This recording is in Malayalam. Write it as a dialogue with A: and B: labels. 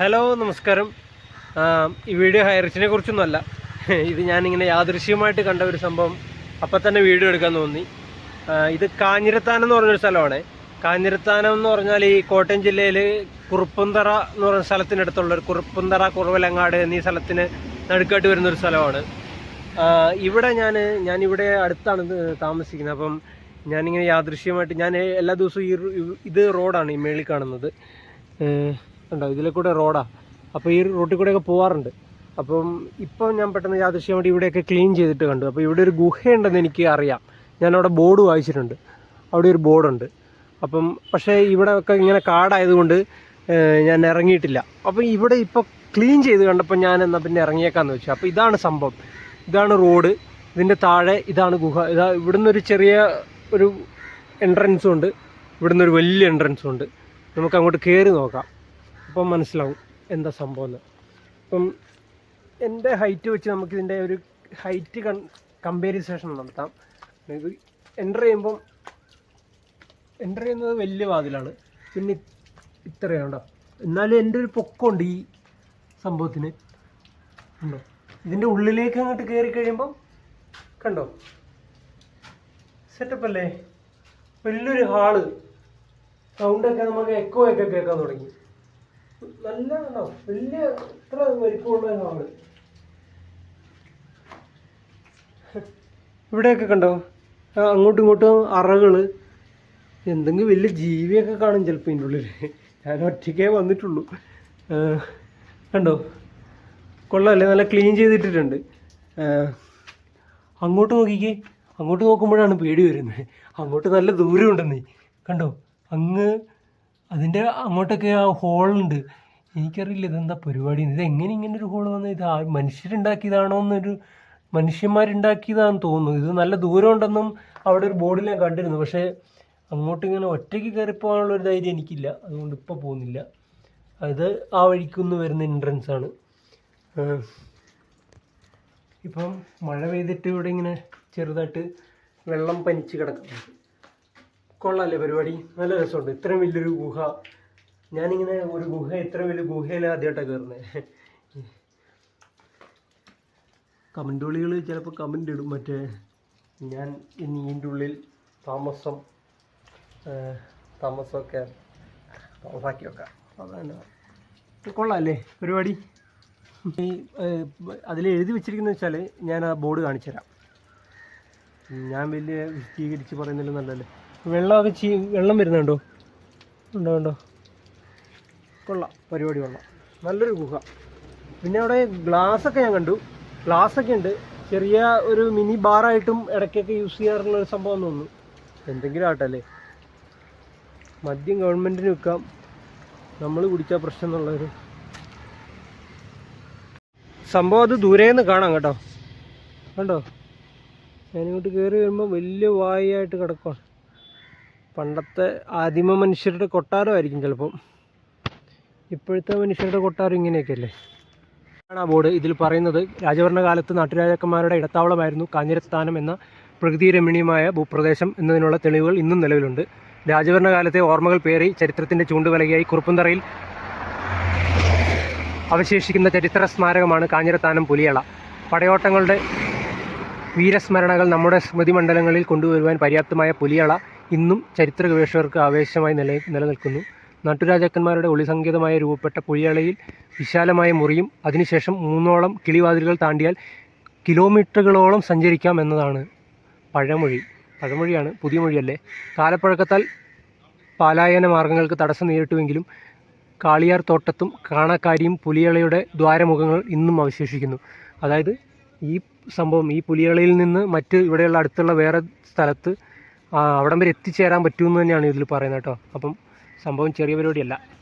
A: ഹലോ നമസ്കാരം. ഈ വീഡിയോ ഹൈറിച്ചിനെ കുറിച്ചൊന്നുമല്ല. ഇത് ഞാനിങ്ങനെ യാദൃശ്യമായിട്ട് കണ്ട ഒരു സംഭവം അപ്പം തന്നെ വീഡിയോ എടുക്കാൻ തോന്നി. ഇത് കാഞ്ഞിരത്താനം എന്ന് പറഞ്ഞൊരു സ്ഥലമാണ്. കാഞ്ഞിരത്താനം എന്ന് പറഞ്ഞാൽ ഈ കോട്ടയം ജില്ലയിൽ കുറുപ്പന്തറ എന്ന് പറഞ്ഞ സ്ഥലത്തിനടുത്തുള്ള ഒരു കുറുപ്പന്തറ കുറവലങ്ങാട് എന്നീ സ്ഥലത്തിന് നടുക്കായിട്ട് വരുന്നൊരു സ്ഥലമാണ്. ഇവിടെ ഞാൻ ഞാനിവിടെ അടുത്താണ് താമസിക്കുന്നത്. അപ്പം ഞാനിങ്ങനെ യാദൃശ്യമായിട്ട് ഞാൻ എല്ലാ ദിവസവും ഈ ഇത് റോഡാണ് ഈ മേളിൽ കാണുന്നത്. ഉണ്ടോ? ഇതിലെ കൂടെ റോഡാ. അപ്പോൾ ഈ റോട്ടിൽ കൂടെയൊക്കെ പോവാറുണ്ട്. അപ്പം ഇപ്പം ഞാൻ പെട്ടെന്ന് യാദൃശ്യമായിട്ട് ഇവിടെയൊക്കെ ക്ലീൻ ചെയ്തിട്ട് കണ്ടു. അപ്പോൾ ഇവിടെ ഒരു ഗുഹയുണ്ടെന്ന് എനിക്ക് അറിയാം. ഞാൻ അവിടെ ബോർഡ് വായിച്ചിട്ടുണ്ട്. അവിടെ ഒരു ബോർഡുണ്ട്. അപ്പം പക്ഷേ ഇവിടെ ഒക്കെ ഇങ്ങനെ കാടായതുകൊണ്ട് ഞാൻ ഇറങ്ങിയിട്ടില്ല. അപ്പം ഇവിടെ ഇപ്പോൾ ക്ലീൻ ചെയ്ത് കണ്ടപ്പോൾ ഞാൻ എന്നാൽ പിന്നെ ഇറങ്ങിയേക്കാന്ന് വെച്ചു. അപ്പോൾ ഇതാണ് സംഭവം. ഇതാണ് റോഡ്. ഇതിന്റെ താഴെ ഇതാണ് ഗുഹ. ഇതാ ഇവിടുന്ന് ഒരു ചെറിയ ഒരു എൻട്രൻസും ഉണ്ട്. ഇവിടുന്ന് ഒരു വലിയ എൻട്രൻസും ഉണ്ട്. നമുക്ക് അങ്ങോട്ട് കയറി നോക്കാം. അപ്പം മനസ്സിലാവും എന്താ സംഭവം എന്ന്. അപ്പം എന്റെ ഹൈറ്റ് വെച്ച് നമുക്കിതിന്റെ ഒരു ഹൈറ്റ് കൺ കമ്പാരിസേഷൻ നടത്താം. ഇത് എന്റർ ചെയ്യുമ്പം എന്റർ ചെയ്യുന്നത് വലിയ വാതിലാണ്. പിന്നെ ഇത്രയുണ്ടോ എന്നാലും എന്റെ ഒരു പൊക്കമുണ്ട് ഈ സംഭവത്തിന്. ഉണ്ടോ ഇതിന്റെ ഉള്ളിലേക്ക് അങ്ങോട്ട് കയറി കഴിയുമ്പം കണ്ടോ? സെറ്റപ്പ് അല്ലേ? വലിയൊരു ഹാൾ. സൗണ്ടൊക്കെ നമുക്ക് എക്കോ ഒക്കെ കേൾക്കാൻ തുടങ്ങി. നല്ല വലിയ ഇത്ര വലിപ്പമുള്ള ഹാൾ ഇവിടെയൊക്കെ കണ്ടോ? അങ്ങോട്ടും ഇങ്ങോട്ടും അറകൾ. എന്തെങ്കിലും വലിയ ജീവിയൊക്കെ കാണും ചിലപ്പോൾ ഇതിന്റെ ഉള്ളിൽ ഞാൻ ഒറ്റയ്ക്കേ വന്നിട്ടുള്ളൂ. കണ്ടോ? കൊള്ളാമല്ലേ നല്ല ക്ലീൻ ചെയ്തിട്ടിട്ടുണ്ട്. അങ്ങോട്ട് നോക്കിക്കേ. അങ്ങോട്ട് നോക്കുമ്പോഴാണ് പേടി വരുന്നത്. അങ്ങോട്ട് നല്ല ദൂരമുണ്ടെന്നേ കണ്ടോ? അങ്ങ് അതിന്റെ അങ്ങോട്ടൊക്കെ ആ ഹോളുണ്ട് എനിക്കറിയില്ല ഇതെന്താ പരിപാടി. ഇത് എങ്ങനെ ഇങ്ങനെ ഒരു ഹോൾ വന്നത് ഇത് ആ മനുഷ്യരുണ്ടാക്കിയതാണോ എന്നൊരു മനുഷ്യന്മാരുണ്ടാക്കിയതാണെന്ന് തോന്നുന്നു. ഇത് നല്ല ദൂരം ഉണ്ടെന്നും അവിടെ ഒരു ബോർഡിൽ ഞാൻ കണ്ടിരുന്നു. പക്ഷേ അങ്ങോട്ട് ഇങ്ങനെ ഒറ്റയ്ക്ക് കയറി പോകാനുള്ള ഒരു ധൈര്യം എനിക്കില്ല. അതുകൊണ്ട് ഇപ്പോൾ പോകുന്നില്ല. അത് ആ വഴിക്കൊന്ന് വരുന്ന എൻട്രൻസ് ആണ്. ഇപ്പം മഴ പെയ്തിട്ട് ഇവിടെ ഇങ്ങനെ ചെറുതായിട്ട് വെള്ളം പനിച്ച് കിടക്കുന്നുണ്ട്. കൊള്ളാല്ലേ പരിപാടി. നല്ല രസമുണ്ട്. ഇത്രയും വലിയൊരു ഗുഹ. ഞാനിങ്ങനെ ഒരു ഗുഹ ഇത്ര വലിയ ഗുഹയിൽ ആദ്യമായിട്ടാണ് കയറുന്നത് കമന്റ് ഉള്ളികൾ ചിലപ്പോൾ കമന്റ് ഇടും. മറ്റേ ഞാൻ ഇനി ഇതിന്റെ ഉള്ളിൽ താമസം താമസമൊക്കെ താമസാക്കി വെക്കാം. അതാണ് കൊള്ളാല്ലേ പരിപാടി? ഈ അതിൽ എഴുതി വെച്ചിരിക്കുന്നത് വെച്ചാൽ ഞാൻ ആ ബോർഡ് കാണിച്ചു തരാം ഞാൻ വലിയ വിശദീകരിച്ച് പറയുന്നില്ല നല്ലല്ലേ വെള്ളമൊക്കെ ചീ വെള്ളം വരുന്നുണ്ടോ? ഉണ്ടോ ഉണ്ടോ? കൊള്ളാം. പരിപാടി കൊള്ളാം. നല്ലൊരു ഗുഹ. പിന്നെ അവിടെ ഗ്ലാസ് ഒക്കെ ഞാൻ കണ്ടു. ഗ്ലാസ് ഒക്കെ ഉണ്ട്. ചെറിയ ഒരു മിനി ബാറായിട്ടും ഇടയ്ക്കൊക്കെ യൂസ് ചെയ്യാറുള്ള ഒരു സംഭവം തോന്നുന്നു. എന്തെങ്കിലും ആട്ടല്ലേ മദ്യം ഗവൺമെന്റിന് വെക്കാം. നമ്മൾ കുടിച്ചാൽ പ്രശ്നം എന്നുള്ളൊരു സംഭവം അത് ദൂരെ നിന്ന് കാണാം കേട്ടോ. കണ്ടോ? ഞാനിങ്ങോട്ട് കയറി വരുമ്പോൾ വലിയ വായായിട്ട് കിടക്കുവാണ് പണ്ടത്തെ ആദിമ മനുഷ്യരുടെ കൊട്ടാരമായിരിക്കും ചിലപ്പം. ഇപ്പോഴത്തെ മനുഷ്യരുടെ കൊട്ടാരം ഇങ്ങനെയൊക്കെ അല്ലേ ആണ് ആ ബോർഡ്. ഇതിൽ പറയുന്നത് രാജഭരണകാലത്ത് നാട്ടുരാജാക്കന്മാരുടെ ഇടത്താവളമായിരുന്നു കാഞ്ഞിരസ്ഥാനം എന്ന പ്രകൃതി രമണീയമായ ഭൂപ്രദേശം എന്നതിനുള്ള തെളിവുകൾ ഇന്നും നിലവിലുണ്ട്. രാജഭരണകാലത്തെ ഓർമ്മകൾ പേറി ചരിത്രത്തിന്റെ ചൂണ്ടുവലകയായി കുറുപ്പന്തറയിൽ അവശേഷിക്കുന്ന ചരിത്ര സ്മാരകമാണ് കാഞ്ഞിരത്താനം പുലിയള. പടയോട്ടങ്ങളുടെ വീരസ്മരണകൾ നമ്മുടെ സ്മൃതിമണ്ഡലങ്ങളിൽ കൊണ്ടുവരുവാൻ പര്യാപ്തമായ പുലിയള ഇന്നും ചരിത്ര ഗവേഷകർക്ക് ആവേശമായി നില നിലനിൽക്കുന്നു. നാട്ടുരാജാക്കന്മാരുടെ ഒളിസങ്കേതമായി രൂപപ്പെട്ട പുഴയളയിൽ വിശാലമായ മുറിയും അതിനുശേഷം മൂന്നോളം കിളിവാതിലുകൾ താണ്ടിയാൽ കിലോമീറ്ററുകളോളം സഞ്ചരിക്കാം എന്നതാണ് പഴമൊഴി. പഴമൊഴിയാണ് പുതിയ മൊഴിയല്ലേ? കാലപ്പഴക്കത്താൽ പാലായന മാർഗങ്ങൾക്ക് തടസ്സം നേരിട്ടുവെങ്കിലും കാളിയാർ തോട്ടത്തും കാണാക്കാരിയും പുലിയളയുടെ ദ്വാരമുഖങ്ങൾ ഇന്നും അവശേഷിക്കുന്നു. അതായത് ഈ സംഭവം ഈ പുലിയളയിൽ നിന്ന് മറ്റ് ഇവിടെയുള്ള അടുത്തുള്ള വേറെ സ്ഥലത്ത് അവിടം വരെ എത്തിച്ചേരാൻ പറ്റുമെന്ന് തന്നെയാണ് ഇതിൽ പറയുന്നത് കേട്ടോ. അപ്പം സംഭവം ചെറിയ പരിപാടിയല്ല.